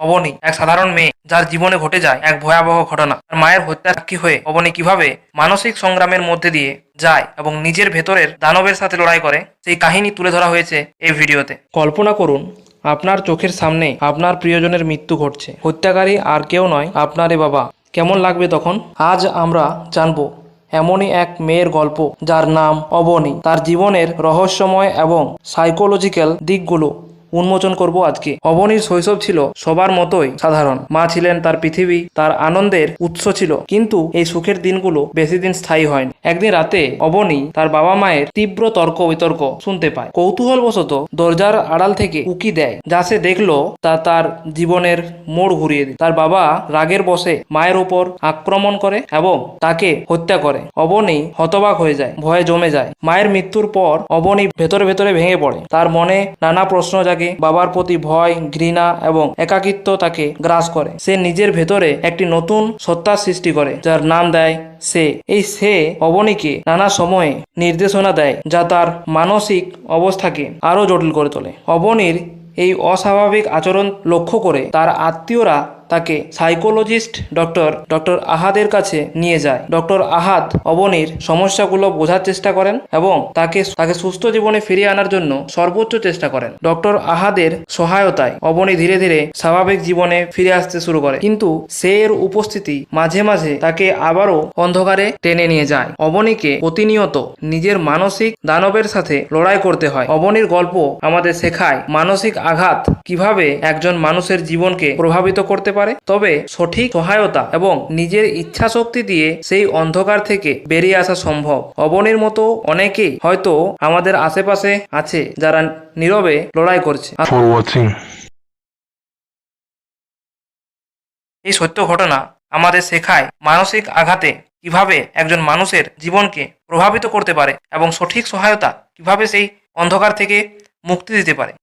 অবনী, এক সাধারণ মেয়ে, যার জীবনে ঘটে যায় এক ভয়াবহ ঘটনা। তার মায়ের হত্যা সাক্ষী হয়ে অবনী কীভাবে মানসিক সংগ্রামের মধ্যে দিয়ে যায় এবং নিজের ভেতরের দানবের সাথে লড়াই করে, সেই কাহিনী তুলে ধরা হয়েছে এই ভিডিওতে। কল্পনা করুন, আপনার চোখের সামনে আপনার প্রিয়জনের মৃত্যু ঘটছে। হত্যাকারী আর কেউ নয় আপনারই বাবা। কেমন লাগবে তখন? আজ আমরা জানব, এমনই এক মেয়ের গল্প, যার নাম অবনী। তার জীবনের রহস্যময় এবং সাইকোলজিক্যাল দিকগুলো উন্মোচন করব আজকে। অবনীর শৈশব ছিল সবার মতোই সাধারণ। মা ছিলেন তার পৃথিবী, তার আনন্দের উৎস ছিল। কিন্তু এই সুখের দিনগুলো বেশি দিন স্থায়ী হয়নি। একদিন রাতে অবনী তার বাবা মায়ের তীব্র তর্ক বিতর্ক শুনতে পায়। কৌতূহলবশত দরজার আড়াল থেকে উকি দেয়, যা সে দেখল তা তার জীবনের মোড় ঘুরিয়ে দেয় তার বাবা রাগের বসে মায়ের উপর আক্রমণ করে এবং তাকে হত্যা করে। অবনী হতবাক হয়ে যায়, ভয়ে জমে যায়। মায়ের মৃত্যুর পর অবনী ভেতরে ভেতরে ভেঙে পড়ে। তার মনে নানা প্রশ্ন জাগে বাবার প্রতি ভয়, ঘৃণা এবং একাকিত্ব তাকে গ্রাস করে। সে নিজের ভেতরে একটি নতুন সত্তার সৃষ্টি করে, যার নাম দেয় সে। এই সে অবনীকে নানা সময়ে নির্দেশনা দেয়, যা তার মানসিক অবস্থাকে আরও জটিল করে তোলে। অবনীর এই অস্বাভাবিক আচরণ লক্ষ্য করে তার আত্মীয়রা তাকে সাইকোলজিস্ট ডক্টর ডক্টর আহাদের কাছে নিয়ে যায়। ডক্টর আহাদ অবনীর সমস্যাগুলো বোঝার চেষ্টা করেন এবং তাকে তাকে সুস্থ জীবনে ফিরিয়ে আনার জন্য সর্বোচ্চ চেষ্টা করেন। ডক্টর আহাদের সহায়তায় অবনী ধীরে ধীরে স্বাভাবিক জীবনে ফিরে আসতে শুরু করে। কিন্তু সে এর উপস্থিতি মাঝে মাঝে তাকে আবারও অন্ধকারে টেনে নিয়ে যায়। অবনীকে প্রতিনিয়ত নিজের মানসিক দানবের সাথে লড়াই করতে হয়। অবনীর গল্প আমাদের শেখায় মানসিক আঘাত কীভাবে একজন মানুষের জীবনকে প্রভাবিত করতে পারে তবে সঠিক সহায়তা এবং নিজের ইচ্ছা শক্তি দিয়ে সেই অন্ধকার থেকে বেরিয়ে আসা সম্ভব। অবনীর মতো অনেকেই হয়তো আমাদের আশেপাশে আছে যারা নীরবে লড়াই করছে। এই সত্য ঘটনা আমাদের শেখায় মানসিক আঘাতে কীভাবে একজন মানুষের জীবনকে প্রভাবিত করতে পারে এবং সঠিক সহায়তা কীভাবে সেই অন্ধকার থেকে মুক্তি দিতে পারে।